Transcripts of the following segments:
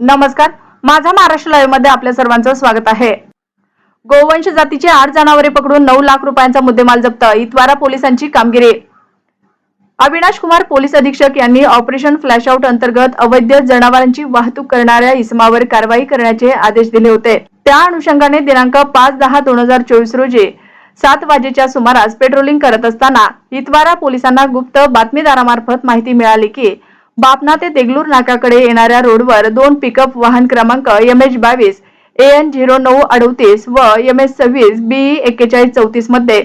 नमस्कार माझा महाराष्ट्र लाईव्हमध्ये आपल्या सर्वांचं स्वागत आहे. गोवंश जातीचे आठ जनावरे पकडून नऊ लाख रुपयांचा मुद्देमाल जप्त इतवारा पोलिसांची कामगिरी. अविनाश कुमार पोलीस अधीक्षक यांनी ऑपरेशन फ्लॅश आउट अंतर्गत अवैध जनावरांची वाहतूक करणाऱ्या इसमावर कारवाई करण्याचे आदेश दिले होते. त्या अनुषंगाने दिनांक पाच दहा दोन हजार चोवीस रोजी सात वाजेच्या सुमारास पेट्रोलिंग करत असताना इतवारा पोलिसांना गुप्त बातमीदारामार्फत माहिती मिळाली की बापना ते देगलूर नाकाकडे येणाऱ्या रोडवर दोन पिकअप वाहन क्रमांक एम एच बावीस ए एन झिरो नऊ अडतीस व एम एच सव्वीस बीई एक्केचाळीस चौतीसमध्ये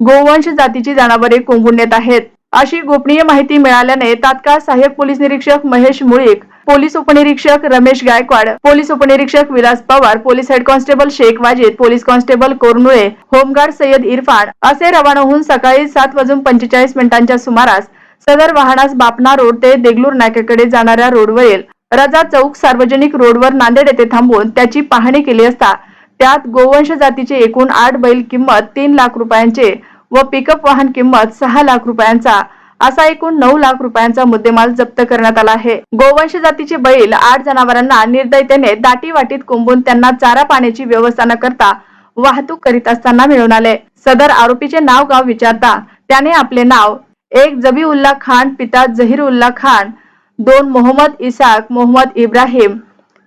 गोवंश जातीची जनावरे कोंबून येत आहेत. अशी गोपनीय माहिती मिळाल्याने तात्काळ सहाय्यक पोलीस निरीक्षक महेश मुळीक पोलीस उपनिरीक्षक रमेश गायकवाड पोलीस उपनिरीक्षक Vilas Pawar police head constable Shaikh Wajid police constable Kornule home guard Sayyed Irfan असे रवाना होऊन सकाळी सात वाजून पंचेचाळीस मिनिटांच्या सुमारास सदर वाहनास बापना रोड ते देगलूर नाक्याकडे जाणाऱ्या रोडवरील रजा चौक सार्वजनिक रोडवर नांदेड येथे थांबून त्याची पाहणी केली असता त्यात गोवंश जातीचे एकूण आठ बैल किंमत तीन लाख रुपयांचे व पिकअप वाहन किंमत सहा लाख रुपयांचा असा एकूण नऊ लाख रुपयांचा मुद्देमाल जप्त करण्यात आला आहे. गोवंश जातीचे बैल आठ जनावरांना निर्दयतेने दाटी वाटीत कोंबून त्यांना चारा पाण्याची व्यवस्था न करता वाहतूक करीत असताना मिळून आले. सदर आरोपीचे नाव गाव विचारता त्याने आपले नाव एक जबी उल्ला खान पिता जहीर उल्ला खान दोन मोहम्मद इसाक मोहम्मद इब्राहिम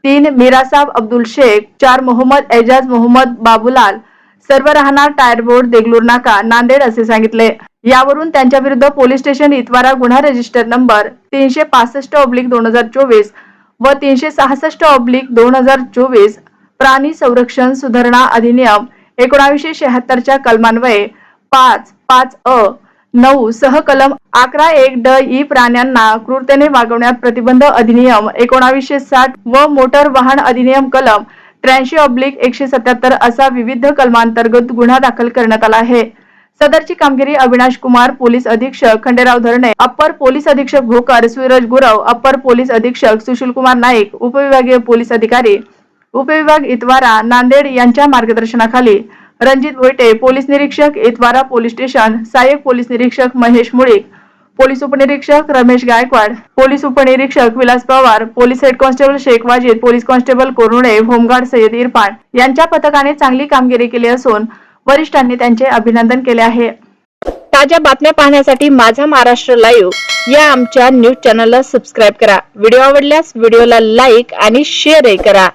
तीन मिरासाब अब्दुल शेख चार मोहम्मद एजाज मोहम्मद बाबूलाल सर्व राहणार टायर बोर्ड देगलूर नाका नांदेड असे सांगितले. यावरून त्यांच्या विरुद्ध पोलीस स्टेशन इतवारा गुन्हा रजिस्टर नंबर तीनशे पासष्ट ऑब्लिक दोन हजार चोवीस व तीनशे सहासष्ट ऑब्लिक दोन हजार चोवीस प्राणी संरक्षण सुधारणा अधिनियम एकोणावीसशे शहात्तरच्या कलमान्वये पाच पाच अ नऊ सह कलम अकरा एक ड ई प्राण्यांना क्रूरतेने वागवण्यात प्रतिबंध अधिनियम एकोणावीसशे साठ व मोटर वाहन अधिनियम कलम त्र्याऐंशी ऑब्लिक एकशे सत्याहत्तर असा विविध कलमांतर्गत गुन्हा दाखल करण्यात आला आहे. सदरची कामगिरी अविनाश कुमार पोलीस अधीक्षक खंडेराव धरणे अप्पर पोलीस अधीक्षक भोकर सूरज गुरव अप्पर पोलीस अधीक्षक सुशील कुमार नाईक उपविभागीय पोलीस अधिकारी उपविभाग इतवारा नांदेड यांच्या मार्गदर्शनाखाली रणजित भोयटे पोलीस निरीक्षक इतवारा पोलीस स्टेशन सहाय्यक पोलीस निरीक्षक महेश मुळीक पोलीस उपनिरीक्षक रमेश गायकवाड पोलीस उपनिरीक्षक Vilas Pawar police head constable Shaikh Wajid police constable Korune home guard Sayyed Irfan यांच्या पथकाने चांगली कामगिरी केली असून वरिष्ठांनी त्यांचे अभिनंदन केले आहे. ताज्या बातम्या पाहण्यासाठी माझा महाराष्ट्र लाईव्ह या आमच्या न्यूज चॅनलला सबस्क्राईब करा. व्हिडिओ आवडल्यास व्हिडिओला लाईक आणि शेअरही करा.